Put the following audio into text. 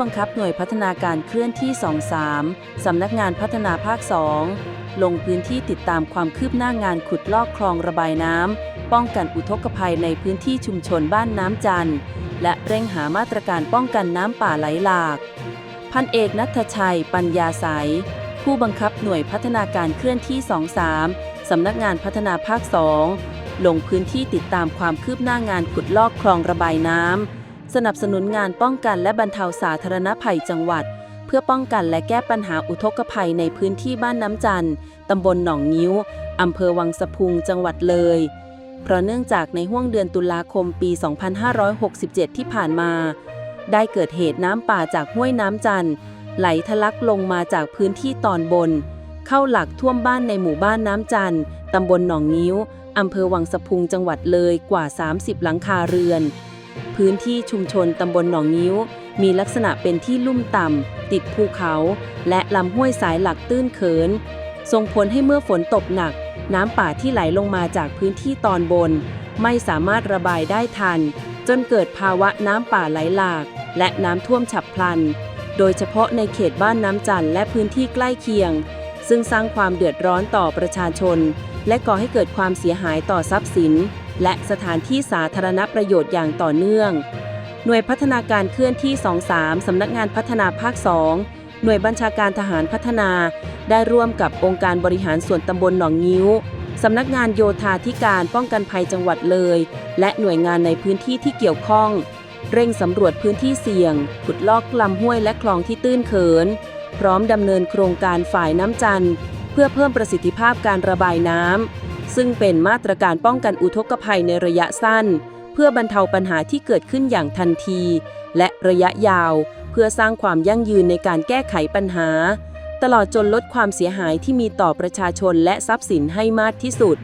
บังคับหน่วยพัฒนาการเคลื่อนที่ 23 สำนักงานพัฒนาภาค 2 ลงพื้นที่ติดตามความคืบหน้างานขุดลอกคลองระบายน้ำ ป้องกันอุทกภัยในพื้นที่ชุมชนบ้านน้ำจันทร์ และเร่งหามาตรการป้องกันน้ำป่าไหลหลาก พันเอกนัทชัย ปัญญาสายผู้บังคับหน่วยพัฒนาการเคลื่อนที่ 23 สำนักงานพัฒนาภาค 2 ลงพื้นที่ติดตามความคืบหน้างานขุดลอกคลองระบายน้ำ สนับสนุนงานป้องกันและบรรเทาสาธารณภัยจังหวัด เพื่อป้องกันและแก้ปัญหาอุทกภัยในพื้นที่บ้านน้ำจันทร์ตำบลหนองงิ้วอำเภอวังสะพุงจังหวัดเลย เพราะเนื่องจากในห้วงเดือนตุลาคมปี 2567 ที่ผ่านมา ได้เกิดเหตุน้ำป่าจากห้วยน้ำจันทร์ไหลทะลักลงมาจากพื้นที่ตอนบน เข้าหลักท่วมบ้านในหมู่บ้านน้ำจันทร์ตำบลหนองงิ้วอำเภอวังสะพุงจังหวัดเลยกว่า 30 หลังคาเรือน พื้นที่ชุมชนตำบลหนองงิ้ว มีลักษณะเป็นที่ลุ่มต่ำ ติดภูเขา และลำห้วยสายหลักตื้นเขิน ส่งผลให้เมื่อฝนตกหนัก น้ำป่าที่ไหลลงมาจากพื้นที่ตอนบน ไม่สามารถระบายได้ทัน จนเกิดภาวะน้ำป่าไหลหลาก และน้ำท่วมฉับพลัน โดยเฉพาะในเขตบ้านน้ำจันและพื้นที่ใกล้เคียง ซึ่งสร้างความเดือดร้อนต่อประชาชน และก่อให้เกิดความเสียหายต่อทรัพย์สิน และสถานที่สาธารณประโยชน์อย่างต่อเนื่อง หน่วยพัฒนาการเคลื่อนที่ 23 สำนักงานพัฒนาภาค 2 หน่วยบัญชาการทหารพัฒนา ได้ร่วมกับองค์การบริหารส่วนตำบลหนองงิ้วสำนักงานโยธาธิการป้องกันภัยจังหวัดเลย และหน่วยงานในพื้นที่ที่เกี่ยวข้อง เร่งสำรวจพื้นที่เสี่ยง ขุดลอกลำห้วยและคลองที่ตื้นเขิน พร้อมดำเนินโครงการฝ่ายน้ำจันทร์เพื่อเพิ่มประสิทธิภาพการระบายน้ำ ซึ่งเป็นมาตรการป้องกันอุทกภัยในระยะสั้น เพื่อบรรเทาปัญหาที่เกิดขึ้นอย่างทันที และระยะยาว เพื่อสร้างความยั่งยืนในการแก้ไขปัญหา ตลอดจนลดความเสียหายที่มีต่อประชาชนและทรัพย์สินให้มากที่สุด